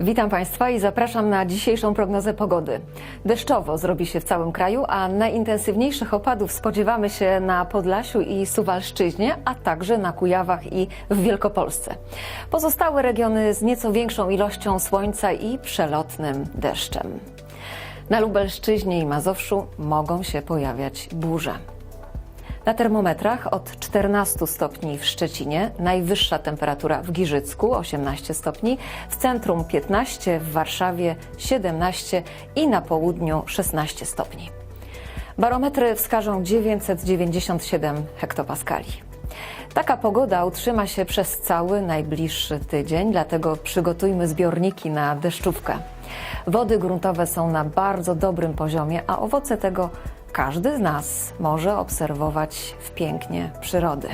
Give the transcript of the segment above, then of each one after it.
Witam Państwa i zapraszam na dzisiejszą prognozę pogody. Deszczowo zrobi się w całym kraju, a najintensywniejszych opadów spodziewamy się na Podlasiu i Suwalszczyźnie, a także na Kujawach i w Wielkopolsce. Pozostałe regiony z nieco większą ilością słońca i przelotnym deszczem. Na Lubelszczyźnie i Mazowszu mogą się pojawiać burze. Na termometrach od 14 stopni w Szczecinie, najwyższa temperatura w Giżycku 18 stopni, w centrum 15, w Warszawie 17 i na południu 16 stopni. Barometry wskażą 997 hektopaskali. Taka pogoda utrzyma się przez cały najbliższy tydzień, dlatego przygotujmy zbiorniki na deszczówkę. Wody gruntowe są na bardzo dobrym poziomie, a owoce tego każdy z nas może obserwować w pięknie przyrody.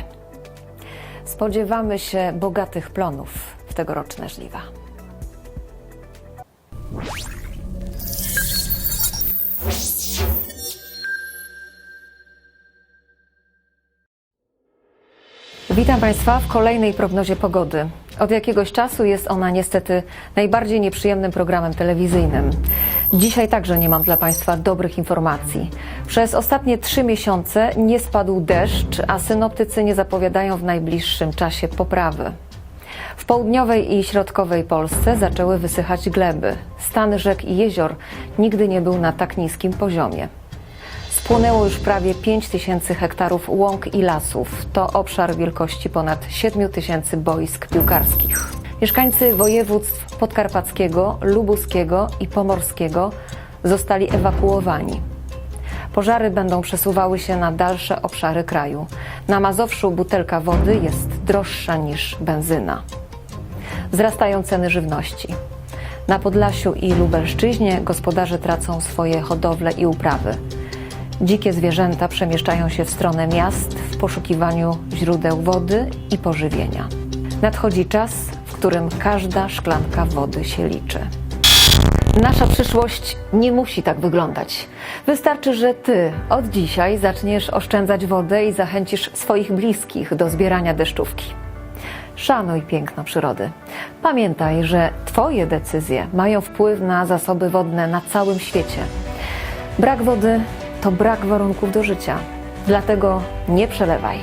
Spodziewamy się bogatych plonów w tegoroczne żliwa. Witam Państwa w kolejnej prognozie pogody. Od jakiegoś czasu jest ona niestety najbardziej nieprzyjemnym programem telewizyjnym. Dzisiaj także nie mam dla Państwa dobrych informacji. Przez ostatnie trzy miesiące nie spadł deszcz, a synoptycy nie zapowiadają w najbliższym czasie poprawy. W południowej i środkowej Polsce zaczęły wysychać gleby. Stan rzek i jezior nigdy nie był na tak niskim poziomie. Spłonęło już prawie 5 tysięcy hektarów łąk i lasów. To obszar wielkości ponad 7 tysięcy boisk piłkarskich. Mieszkańcy województw podkarpackiego, lubuskiego i pomorskiego zostali ewakuowani. Pożary będą przesuwały się na dalsze obszary kraju. Na Mazowszu butelka wody jest droższa niż benzyna. Wzrastają ceny żywności. Na Podlasiu i Lubelszczyźnie gospodarze tracą swoje hodowle i uprawy. Dzikie zwierzęta przemieszczają się w stronę miast w poszukiwaniu źródeł wody i pożywienia. Nadchodzi czas, w którym każda szklanka wody się liczy. Nasza przyszłość nie musi tak wyglądać. Wystarczy, że ty od dzisiaj zaczniesz oszczędzać wodę i zachęcisz swoich bliskich do zbierania deszczówki. Szanuj piękno przyrody. Pamiętaj, że Twoje decyzje mają wpływ na zasoby wodne na całym świecie. Brak wody to brak warunków do życia. Dlatego nie przelewaj.